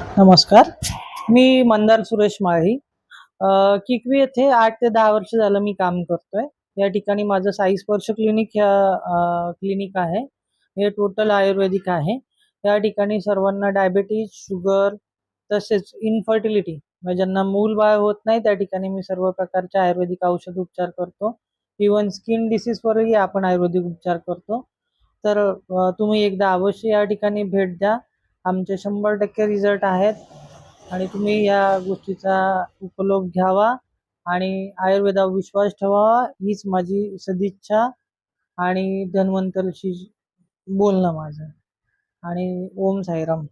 नमस्कार. मी मंदार सुरेश माळी. किकवी येथे आठ ते दहा वर्ष झालं मी काम करतोय. या ठिकाणी माझं साई स्पर्श क्लिनिक ह्या क्लिनिक आहे. हे टोटल आयुर्वेदिक आहे. या ठिकाणी सर्वांना डायबेटीज शुगर तसेच इनफर्टिलिटी म्हणजे ज्यांना मूल बाळ होत नाही त्या ठिकाणी मी सर्व प्रकारचे आयुर्वेदिक औषध उपचार करतो. इवन स्किन डिसीजवरही आपण आयुर्वेदिक उपचार करतो. तर तुम्ही एकदा अवश्य या ठिकाणी भेट द्या. आमचे शंभर टक्के रिझल्ट आहेत. आणि तुम्ही या गोष्टीचा उपयोग घ्यावा आणि आयुर्वेदावर विश्वास ठेवावा हीच माझी सदिच्छा. आणि धन्वंतरशी बोलणं माझं. आणि ओम साईराम.